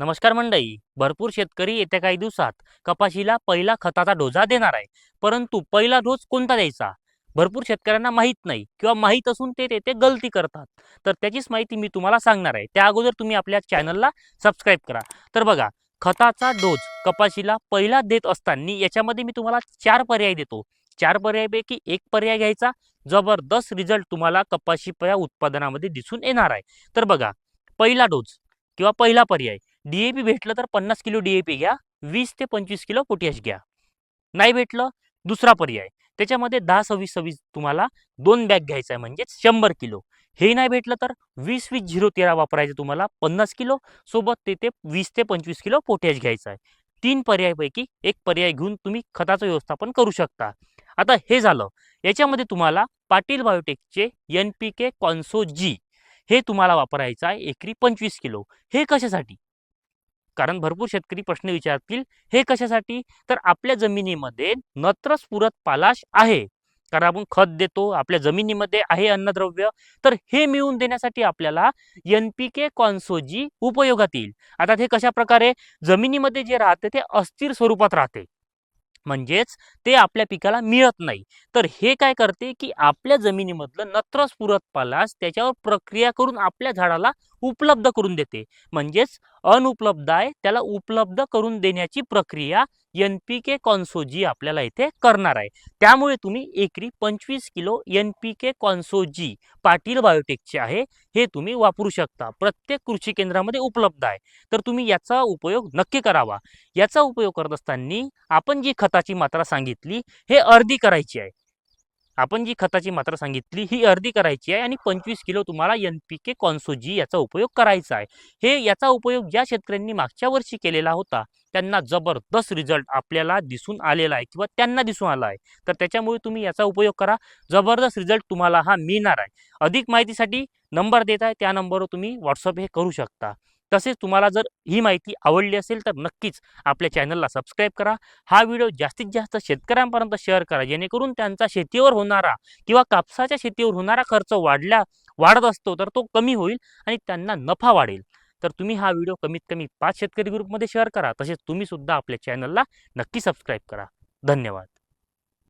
नमस्कार मंडई भरपूर शेतकरी येत्या काही दिवसात कपाशीला पहिला खताचा डोसा देणार आहे. परंतु पहिला डोस कोणता द्यायचा? भरपूर शेतकऱ्यांना माहीत नाही किंवा माहीत असून ते तेथे गलती करतात. तर त्याचीच माहिती मी तुम्हाला सांगणार आहे. त्या अगोदर तुम्ही आपल्या चॅनलला सबस्क्राईब करा. तर बघा खताचा डोस कपाशीला पहिला देत असताना याच्यामध्ये मी तुम्हाला चार पर्याय देतो. चार पर्यायापैकी एक पर्याय घ्यायचा. जबरदस्त रिझल्ट तुम्हाला कपाशी पया उत्पादनामध्ये दिसून येणार आहे. तर बघा पहिला डोस किंवा पहिला पर्याय. डीएपी भेटलं तर पन्नास किलो डीएपी घ्या वीस ते पंचवीस किलो पोटॅश घ्या. नाही भेटलं दुसरा पर्याय. त्याच्यामध्ये दहा सव्वीस सव्वीस तुम्हाला दोन बॅग घ्यायचा आहे म्हणजेच शंभर किलो. हे नाही भेटलं तर वीस वीस झिरो तेरा वापरायचं तुम्हाला पन्नास किलो सोबत ते ते वीस ते पंचवीस किलो पोटॅश घ्यायचं आहे. तीन पर्यायपैकी एक पर्याय घेऊन तुम्ही खताचं व्यवस्थापन करू शकता. आता हे झालं. याच्यामध्ये तुम्हाला पाटील बायोटेकचे एन पी के कॉन्सो जी हे तुम्हाला वापरायचं आहे एकरी पंचवीस किलो. हे कशासाठी? कारण भरपूर शेतकरी प्रश्न विचारतील हे कशासाठी? तर आपल्या जमिनीमध्ये नत्रस पुरत पालाश आहे. कारण आपण खत देतो आपल्या जमिनीमध्ये आहे अन्नद्रव्य तर हे मिळवून देण्यासाठी आपल्याला एन पी के कॉन्सोजी उपयोगात येईल. आता हे कशा प्रकारे? जमिनीमध्ये जे राहते ते अस्थिर स्वरूपात राहते. म्हणजेच ते आपल्या पिकाला मिळत नाही. तर हे काय करते की आपल्या जमिनीमधलं नत्रस पुरत पालास त्याच्यावर प्रक्रिया करून आपल्या झाडाला उपलब्ध करून देते. म्हणजेच अनुपलब्ध आहे त्याला उपलब्ध करून देण्याची प्रक्रिया एन पी के कॉन्सोजी आपल्याला इथे करणार आहे. त्यामुळे तुम्ही एकरी पंचवीस किलो एन पी के कॉन्सोजी पाटील बायोटेकचे आहे हे तुम्ही वापरू शकता. प्रत्येक कृषी केंद्रामध्ये उपलब्ध आहे. तर तुम्ही याचा उपयोग नक्की करावा. याचा उपयोग करत असताना आपण जी खताची मात्रा सांगितली हे अर्धी करायची आहे. आपण जी खताची मात्रा सांगितली ही अर्धी करायची आहे आणि पंचवीस किलो तुम्हाला एन पी के कॉन्सोजी याचा उपयोग करायचा आहे. हे याचा उपयोग ज्या शेतकऱ्यांनी मागच्या वर्षी केलेला होता त्यांना जबरदस्त रिझल्ट आपल्याला दिसून आलेला आहे किंवा त्यांना दिसून आला आहे. तर त्याच्यामुळे तुम्ही याचा उपयोग करा. जबरदस्त रिझल्ट तुम्हाला हा मिळणार आहे. अधिक माहितीसाठी नंबर देत आहे त्या नंबरवर तुम्ही व्हॉट्सअप हे करू शकता. तसेच तुम्हाला जर ही माहिती आवडली असेल तर नक्कीच आपल्या चॅनलला सबस्क्राईब करा. हा व्हिडिओ जास्तीत जास्त शेतकऱ्यांपर्यंत शेअर करा जेणेकरून त्यांचा शेतीवर होणारा किंवा कापसाच्या शेतीवर होणारा खर्च वाढल्या वाढत असतो तर तो कमी होईल आणि त्यांना नफा वाढेल. तर तुम्ही हा व्हिडिओ कमीत कमी पाच शेतकरी ग्रुपमध्ये शेअर करा. तसेच तुम्हीसुद्धा आपल्या चॅनलला नक्की सबस्क्राईब करा. धन्यवाद.